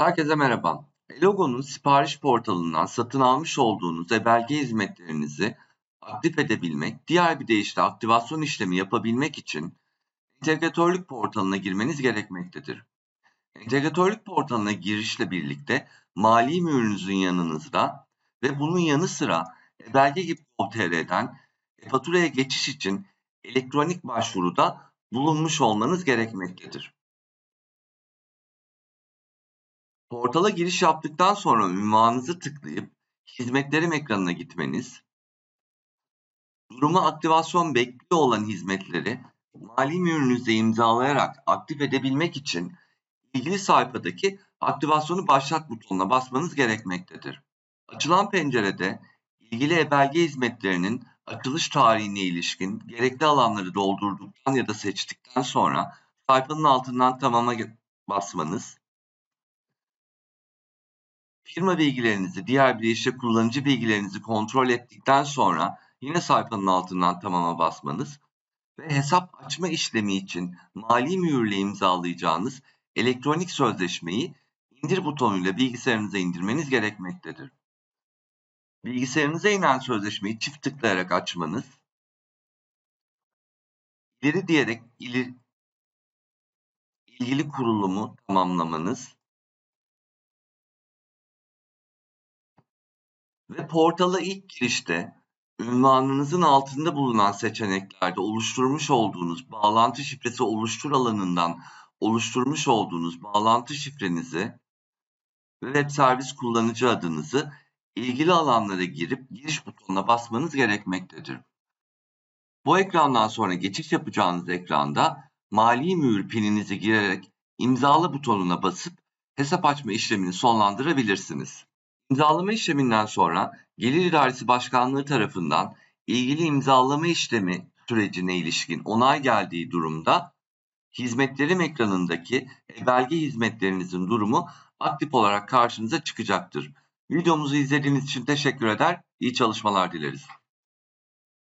Herkese merhaba. Elogo'nun sipariş portalından satın almış olduğunuz e-belge hizmetlerinizi aktif edebilmek, diğer bir deyişle aktivasyon işlemi yapabilmek için entegratörlük portalına girmeniz gerekmektedir. Entegratörlük portalına girişle birlikte mali mühürünüzün yanınızda ve bunun yanı sıra e-belge gibi TR'den e-faturaya geçiş için elektronik başvuruda bulunmuş olmanız gerekmektedir. Portala giriş yaptıktan sonra ünvanınızı tıklayıp hizmetlerim ekranına gitmeniz, durumu aktivasyon bekliyor olan hizmetleri mali mühürünüzle imzalayarak aktif edebilmek için ilgili sayfadaki aktivasyonu başlat butonuna basmanız gerekmektedir. Açılan pencerede ilgili e-belge hizmetlerinin açılış tarihine ilişkin gerekli alanları doldurduktan ya da seçtikten sonra sayfanın altından tamama basmanız, Firma bilgilerinizi, diğer bir işte kullanıcı bilgilerinizi kontrol ettikten sonra yine sayfanın altından tamama basmanız ve hesap açma işlemi için mali mühürle imzalayacağınız elektronik sözleşmeyi indir butonuyla bilgisayarınıza indirmeniz gerekmektedir. Bilgisayarınıza inen sözleşmeyi çift tıklayarak açmanız, ileri diyerek ileri, ilgili kurulumu tamamlamanız Ve portala ilk girişte ünvanınızın altında bulunan seçeneklerde oluşturmuş olduğunuz bağlantı şifresi oluştur alanından oluşturmuş olduğunuz bağlantı şifrenizi ve web servis kullanıcı adınızı ilgili alanlara girip giriş butonuna basmanız gerekmektedir. Bu ekrandan sonra geçiş yapacağınız ekranda mali mühür pininizi girerek imzala butonuna basıp hesap açma işlemini sonlandırabilirsiniz. İmzalama işleminden sonra Gelir İdaresi Başkanlığı tarafından ilgili imzalama işlemi sürecine ilişkin onay geldiği durumda hizmetlerim ekranındaki belge hizmetlerinizin durumu aktif olarak karşınıza çıkacaktır. Videomuzu izlediğiniz için teşekkür eder, iyi çalışmalar dileriz.